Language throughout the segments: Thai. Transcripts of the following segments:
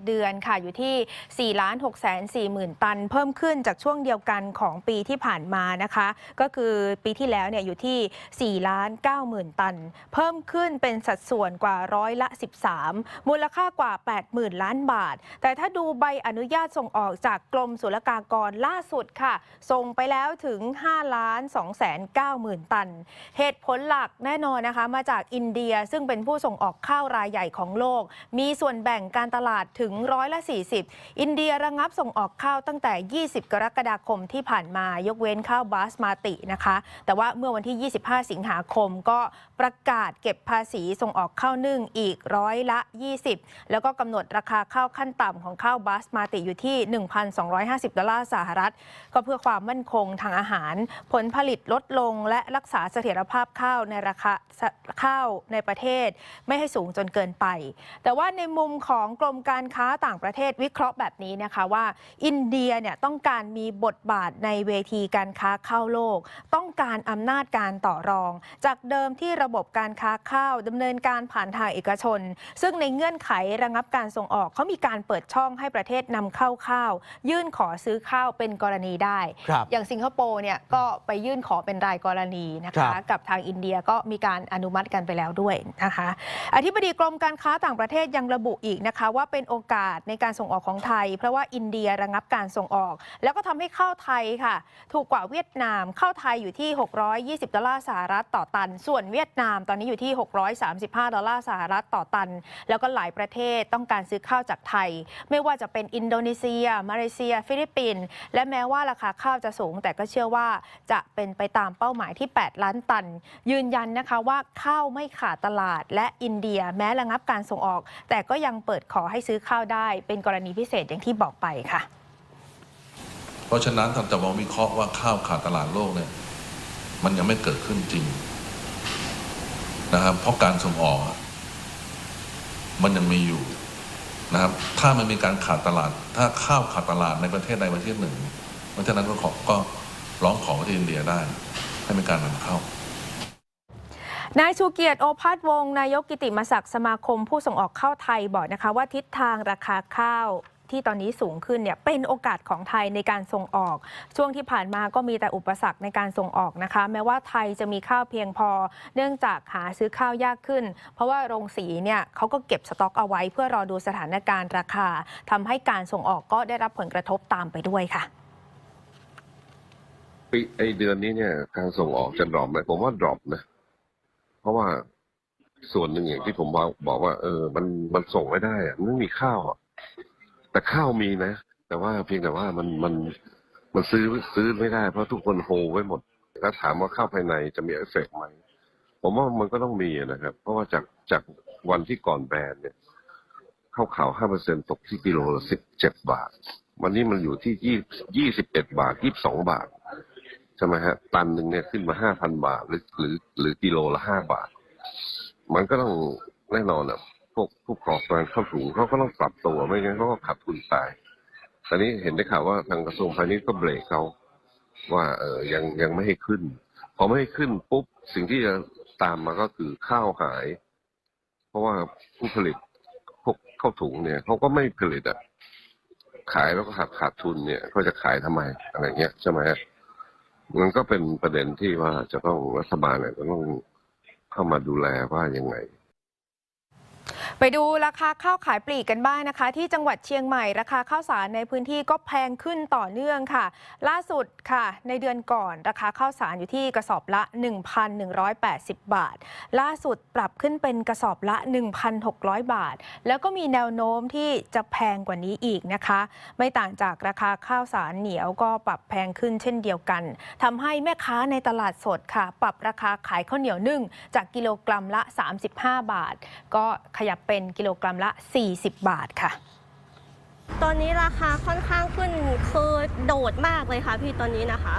7 เดือนค่ะอยู่ที่ 4 6 4 0 0 0 ตัน เพิ่มขึ้นจากช่วงเดียวกันของปีที่ผ่านมานะคะ ก็คือปีที่แล้วเนี่ยอยู่ที่4ล้าน9 0,000 ตัน เพิ่มขึ้นเป็นสัดส่วนกว่าร้อยละ 13 มูลค่ากว่า 80,000 ล้านบาท แต่ถ้าดูใบอนุญาตส่งออกจากกรมศุลกากรล่าสุดค่ะ ส่งไปแล้วถึง 5 ล้าน2แสน9หมื่นตัน เหตุผลหลักแน่นอนนะคะ มาจากอินเดียซึ่งเป็นผู้ส่งออกข้าวรายใหญ่ของโลก มีส่วนแบ่งการตลาดถึงร้อยละ 40 อินเดียระงับส่งออกข้าวตั้งแต่ 20 กรกฎาคมที่ผ่านมายกเว้นข้าวบาสมาตินะคะ แต่ว่าเมื่อวันที่ 25 สิงหาคมก็ประกาศเก็บภาษีส่งออกข้าวนึ่งอีกร้อยละ 20 แล้วก็กำหนดราคาข้าวขั้นต่ำของข้าวบาสมาติอยู่ที่ 1,250 ดอลลาร์สหรัฐ ก็เพื่อความมั่นคงทางอาหาร ผลผลิตลดลงและรักษาเสถียรภาพข้าวในราคาข้าวในประเทศ ไม่ให้สูงจนเกินไป แต่ว่าในมุมของกรมการค้าต่างประเทศวิเคราะห์แบบนี้นะคะว่า อินเดียเนี่ยต้องการมีบทบาทในเวทีการค้าข้าวโลก ต้องการอำนาจการต่อรอง จากเดิมที่ระบบการค้าข้าวดำเนินการผ่านทางเอกชน ซึ่งในเงื่อนไขระงับการส่งออกเขามีการเปิดช่องให้ประเทศนำเข้าข้าว ยื่นขอซื้อข้าวเป็นกรณีได้ครับอย่างสิงคโปร์เนี่ยก็ไปยื่นขอเป็นรายกรณีนะครัคะบกับทางอินเดียก็มีการอนุมัติกันไปแล้วด้วยนะคะ อธิบดีกรมการค้าต่างประเทศยังระบุอีกนะคะว่าเป็นโอกาสในการส่งออกของไทย เพราะว่าอินเดียระงับการส่งออก แล้วก็ทำให้ข้าวไทยค่ะ ถูกกว่าเวียดนามข้าวไทยอยู่ที่ 620 ดอลลาร์สหรัฐต่อตัน ส่วนเวียดนามตอนนี้อยู่ที่ 635 ดอลลาร์สหรัฐต่อตัน แล้วก็หลายประเทศต้องการซื้อข้าวจากไทย ไม่ว่าจะเป็นอินโดนีเซีย มาเลเซีย ฟิลิปปินส์และแม้ว่าราคาข้าวจะสูง แต่ก็เชื่อว่าจะเป็นไปตามเป้าหมายที่ 8 ล้านตัน ยืนยันนะคะว่าข้าวไม่ขาดตลาดและอินเดียแม้ระงับการส่งออก แต่ก็ยังเปิดขอให้ซื้อข้าวได้เป็นกรณีพิเศษอย่างที่บอกไปค่ะ เพราะฉะนั้นท่านจะมองวิเคราะห์ว่าข้าวขาดตลาดโลกเนี่ยมันยังไม่เกิดขึ้นจริงนะครับเพราะการส่งออก มันยังมีอยู่นะครับ ถ้ามันมีการขาดตลาด ถ้าข้าวขาดตลาดในประเทศใดประเทศหนึ่งเพราะฉะนั้นก็ขอก็ร้องขอประเทศอินเดียได้ ให้มีการนำเข้า นายชูเกียรติโอภาสวงศ์นายกกิติมศักดิ์สมาคมผู้ส่งออกข้าวไทยบอกนะคะว่าทิศทางราคาข้าวที่ตอนนี้สูงขึ้นเนี่ยเป็นโอกาสของไทยในการส่งออก ช่วงที่ผ่านมาก็มีแต่อุปสรรคในการส่งออกนะคะ แม้ว่าไทยจะมีข้าวเพียงพอ เนื่องจากหาซื้อข้าวยากขึ้น เพราะว่าโรงสีเนี่ยเขาก็เก็บสต็อกเอาไว้ เพื่อรอดูสถานการณ์ราคาทำให้การส่งออกก็ได้รับผลกระทบตามไปด้วยค่ะปีไอเดือนนี้เนี่ยการส่งออกจะดรอปไหมผมว่าดรอปนะ เพราะว่าส่วนหนึ่งอย่างที่ผมบอกบอกว่า เออ มันมันส่งไม่ได้อะมันไม่มีข้าวอะแต่ข้าวมีนะ แต่ว่าเพียงแต่ว่ามันมันมันซื้อซื้อไม่ได้ เพราะทุกคนโฮไว้หมดถ้าถามว่าข้าวภายในจะมีเอฟเฟกไหมผมว่ามันก็ต้องมีนะครับ เพราะว่าจากจากวันที่ก่อนแบนเนี่ยข้าวขาวห้าเปอร์เซ็นตกที่กิโลลสิบเจ็ดบาท วันนี้มันอยู่ที่ยี่ยี่สิบเอ็ดบาทยี่สิบสองบาท ช่ไหมฮะตันหนึ่งเนี่ยขึ้นมาห้าพันบาท หรือหรือหรือกิโลละห้าบาท มันก็ต้องแน่นอนอะพวกผู้ประกอบการเข้าถุงเขาก็ต้องปรับตัวไม่งั้นเขาก็ขาดทุนตายตอนนี้เห็นได้ข่าวว่าทางกระทรวงพาณิชย์ก็เบรกเขาว่าเออยังยังไม่ให้ขึ้น พอไม่ให้ขึ้นปุ๊บสิ่งที่จะตามมาก็คือข้าวหาย เพราะว่าผู้ผลิตพวกเข้าถุงเนี่ยเขาก็ไม่ผลิตอะขายแล้วก็ขาดขาดทุนเนี่ยเขาจะขายทำไมอะไรเงี้ยใช่ไหมฮะ มันก็เป็นประเด็นที่ว่าจะต้องรัฐบาลเนี่ยจะต้องเข้ามาดูแลว่ายังไง ไปดูราคาข้าวขายปลีกกันบ้างนะคะ ที่จังหวัดเชียงใหม่ราคาข้าวสารในพื้นที่ก็แพงขึ้นต่อเนื่องค่ะ ล่าสุดค่ะ ในเดือนก่อนราคาข้าวสารอยู่ที่กระสอบละ 1,180 บาท ล่าสุดปรับขึ้นเป็นกระสอบละ 1,600 บาท แล้วก็มีแนวโน้มที่จะแพงกว่านี้อีกนะคะ ไม่ต่างจากราคาข้าวสารเหนียวก็ปรับแพงขึ้นเช่นเดียวกันทำให้แม่ค้าในตลาดสดค่ะ ปรับราคาขายข้าวเหนียวนึ่งจากกิโลกรัมละ 35 บาท ก็ขยับเป็นกิโลกรัมละ 40 บาทค่ะตอนนี้ราคาค่อนข้างขึ้นคือโดดมากเลยค่ะพี่ตอนนี้นะคะ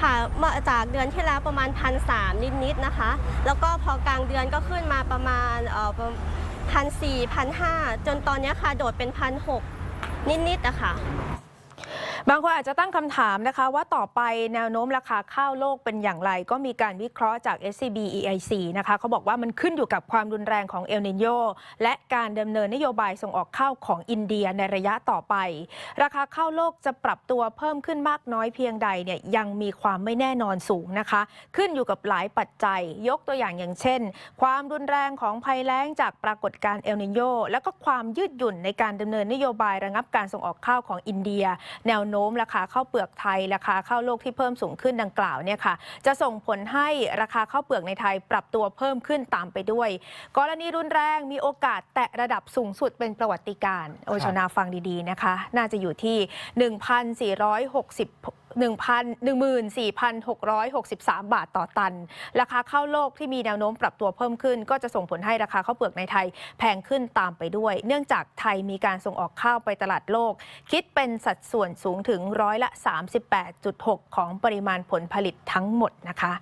ค่ะมาจากเดือนที่แล้วประมาณพันสามนิดๆนะคะ แล้วก็พอกลางเดือนก็ขึ้นมาประมาณเอ่อพันสี่พันห้าจนตอนนี้ค่ะโดดเป็นพันหกนิดๆอะค่ะ บางคนอาจจะตั้งคำถามนะคะ ว่าต่อไปแนวโน้มราคาข้าวโลกเป็นอย่างไร ก็มีการวิเคราะห์จาก SCB EIC นะคะเขาบอกว่ามันขึ้นอยู่กับความรุนแรงของเอลนิโยและการดำเนินนโยบายส่งออกข้าวของอินเดียในระยะต่อไป ราคาข้าวโลกจะปรับตัวเพิ่มขึ้นมากน้อยเพียงใดเนี่ยยังมีความไม่แน่นอนสูงนะคะ ขึ้นอยู่กับหลายปัจจัยยกตัวอย่างอย่างเช่น ความรุนแรงของภัยแล้งจากปรากฏการณ์เอลนิโยและก็ความยืดหยุ่นในการดำเนินนโยบายระงับการส่งออกข้าวของอินเดีย แนวโน้มราคาข้าวเปลือกไทย ราคาข้าวโลกที่เพิ่มสูงขึ้นดังกล่าวเนี่ยค่ะ จะส่งผลให้ราคาข้าวเปลือกในไทยปรับตัวเพิ่มขึ้นตามไปด้วย กรณีรุนแรงมีโอกาสแตะระดับสูงสุดเป็นประวัติการณ์โอชนาฟังดีๆนะคะ น่าจะอยู่ที่ 1,460 14,663 บาทต่อตัน ราคาข้าวโลกที่มีแนวโน้มปรับตัวเพิ่มขึ้น ก็จะส่งผลให้ราคาข้าวเปลือกในไทยแพงขึ้นตามไปด้วย เนื่องจากไทยมีการส่งออกข้าวไปตลาดโลก คิดเป็นสัดส่วนสูงถึงร้อยละ 38.6 ของปริมาณผลผลิตทั้งหมดนะคะ